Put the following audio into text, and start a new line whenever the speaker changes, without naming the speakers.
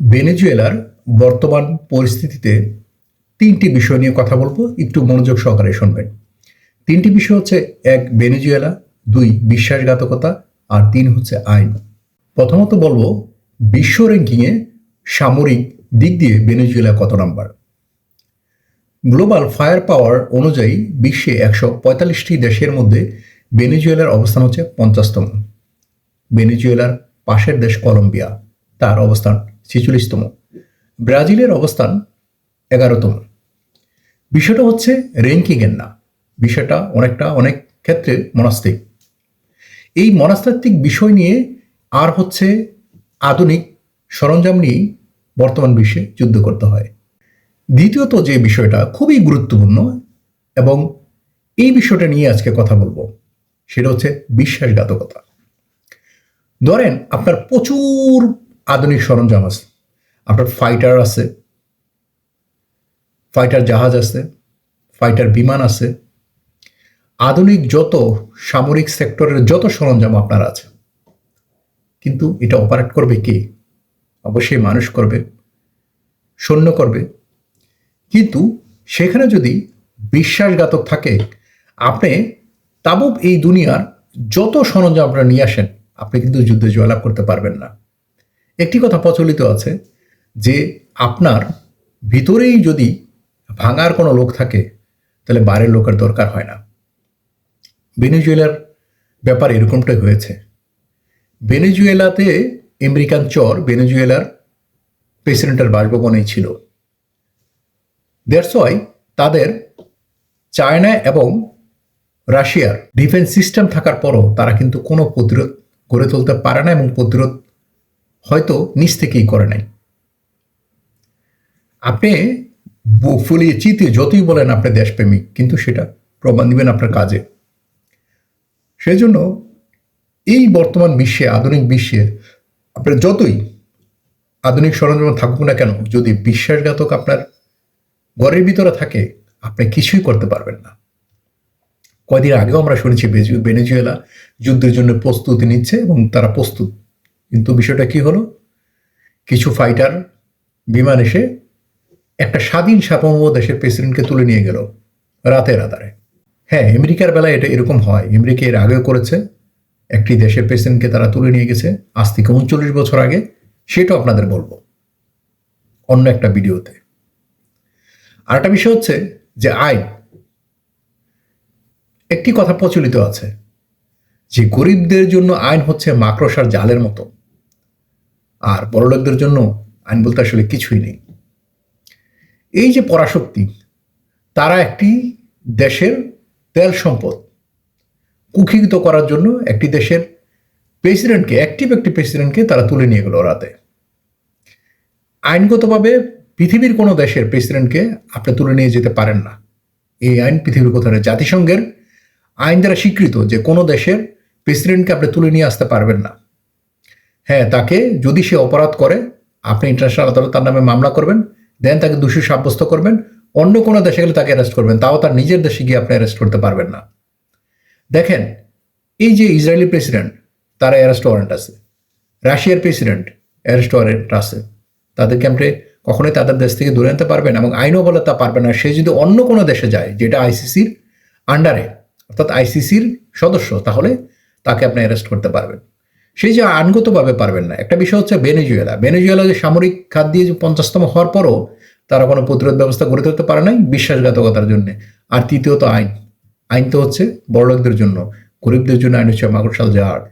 ভেনেজুয়েলার বর্তমান পরিস্থিতিতে তিনটি বিষয় নিয়ে কথা বলব, একটু মনোযোগ সহকারে শুনবেন। তিনটি বিষয় হচ্ছে, এক, ভেনেজুয়েলা, দুই, বিশ্বাসঘাতকতা, আর তিন হচ্ছে আইন। প্রথমত বলব, বিশ্ব র্যাঙ্কিংয়ে সামরিক দিক দিয়ে ভেনেজুয়েলা কত নাম্বার? গ্লোবাল ফায়ার পাওয়ার অনুযায়ী বিশ্বে একশো পঁয়তাল্লিশটি দেশের মধ্যে ভেনেজুয়েলার অবস্থান হচ্ছে পঞ্চাশতম। ভেনেজুয়েলার পাশের দেশ কলম্বিয়া, তার অবস্থান ছেচল্লিশতম। ব্রাজিলের অবস্থান এগারোতম। বিষয়টা হচ্ছে র্যাঙ্কিংয়ের না। বিষয়টা অনেকটা, অনেক ক্ষেত্রে মনস্তিক এই মনস্তাত্ত্বিক বিষয় নিয়ে আর হচ্ছে আধুনিক সরঞ্জাম নিয়েই বর্তমান বিশ্বে যুদ্ধ করতে হয়। দ্বিতীয়ত যে বিষয়টা খুবই গুরুত্বপূর্ণ এবং এই বিষয়টা নিয়ে আজকে কথা বলব, সেটা হচ্ছে বিশ্বাসঘাতকতা। ধরেন আপনার প্রচুর আধুনিক সরঞ্জাম আছে। আপনার ফাইটার আছে ফাইটার জাহাজ আছে ফাইটার বিমান আছে। আধুনিক যত সামরিক সেক্টরের যত সরঞ্জাম আপনার আছে, কিন্তু এটা অপারেট করবে কে? অবশ্যই মানুষ করবে, সৈন্য করবে। কিন্তু সেখানে যদি বিশ্বাসঘাতক থাকে, আপনি তাবব এই দুনিয়ার যত সরঞ্জাম আপনারা নিয়ে আসেন, আপনি কিন্তু যুদ্ধে জয়লাভ করতে পারবেন না। একটি কথা প্রচলিত আছে যে আপনার ভিতরেই যদি ভাঙার কোনো লোক থাকে, তাহলে বাইরের লোকের দরকার হয় না। ভেনেজুয়েলার ব্যাপার এরকমটাই হয়েছে। ভেনেজুয়েলাতে আমেরিকান চর ভেনেজুয়েলার প্রেসিডেন্টের বাসভবনেই ছিল। ওয়াই তাদের চায়না এবং রাশিয়ার ডিফেন্স সিস্টেম থাকার পরও তারা কিন্তু কোনো প্রতিরোধ গড়ে তুলতে পারে না এবং প্রতিরোধ হয়তো নিজ থেকেই করে নাই। আপনি ফুলিয়ে চিতে যতই বলেন আপনি দেশপ্রেমিক, কিন্তু সেটা প্রমাণ দিবেন আপনার কাজে। সেই জন্য এই বর্তমান বিশ্বে, আধুনিক বিশ্বে আপনার যতই আধুনিক সরঞ্জাম থাকুক না কেন, যদি বিশ্বাসঘাতক আপনার ঘরের ভিতরে থাকে, আপনি কিছুই করতে পারবেন না। কয়দিন আগেও আমরা শুনেছি ভেনেজুয়েলা যুদ্ধের জন্য প্রস্তুতি নিচ্ছে এবং তারা প্রস্তুত। কিন্তু বিষয়টা কি হলো? কিছু ফাইটার বিমান এসে একটা স্বাধীন সার্বভৌম দেশের প্রেসিডেন্টকে তুলে নিয়ে গেল রাতে রাতারে হ্যাঁ আমেরিকার বেলায় এটা এরকম হয়। আমেরিকা এর আগেও করেছে। একটি দেশের প্রেসিডেন্টকে তারা তুলে নিয়ে গেছে। আজ থেকে উনচল্লিশ বছর আগে। সেটাও আপনাদের বলব। অন্য একটা ভিডিওতে। আর একটা বিষয় হচ্ছে যে আইন। একটি কথা প্রচলিত আছে যে গরিবদের জন্য আইন হচ্ছে মাকড়সার জালের মতো। আর বড়লোকদের জন্য আইন বলতে আসলে কিছুই নেই। এই যে পরাশক্তি, তারা একটি দেশের তেল সম্পদ কুক্ষিগত করার জন্য একটি দেশের প্রেসিডেন্টকে অ্যাক্টিভ একটি প্রেসিডেন্টকে তারা তুলে নিয়ে গেল রাতে আইনগতভাবে পৃথিবীর কোনো দেশের প্রেসিডেন্টকে আপনি তুলে নিয়ে যেতে পারেন না। এই আইন পৃথিবীর নেই। জাতিসংঘের আইন দ্বারা স্বীকৃত যে কোনো দেশের প্রেসিডেন্টকে আপনি তুলে নিয়ে আসতে পারবেন না। হ্যাঁ তাকে যদি সে অপরাধ করে, আপনি ইন্টারন্যাশনাল আদালত তার নামে মামলা করবেন দেন তাকে দোষী সাব্যস্ত করবেন, অন্য কোনো দেশে গেলে তাকে অ্যারেস্ট করবেন, তাও তার নিজের দেশে গিয়ে আপনি অ্যারেস্ট করতে পারবেন না। দেখেন, এই যে ইসরায়েলি প্রেসিডেন্ট তারা অ্যারেস্ট ওয়ারেন্ট আছে, রাশিয়ার প্রেসিডেন্ট অ্যারেস্ট ওয়ারেন্ট আছে, তাদেরকে আপনি কখনোই তাদের দেশ থেকে দূরে আনতে পারবেন এবং আইনও বলে তা পারবে না। সে যদি অন্য কোনো দেশে যায়, যেটা আইসিসির আন্ডারে অর্থাৎ আইসিসির সদস্য, তাহলে তাকে আপনি অ্যারেস্ট করতে পারবেন। সেই যে আইনগতভাবে পারবেন না, একটা বিষয় হচ্ছে ভেনেজুয়েলা। ভেনেজুয়েলা যে সামরিক খাত দিয়ে যে পঞ্চাশতম হওয়ার পরও তারা কোনো প্রতিরোধ ব্যবস্থা গড়ে তুলতে পারে নাই বিশ্বাসঘাতকতার জন্য। আর তৃতীয়ত আইন। আইন তো হচ্ছে বড়লোকদের জন্য, গরিবদের জন্য আইন হচ্ছে মাকড়সাল জাহাজ।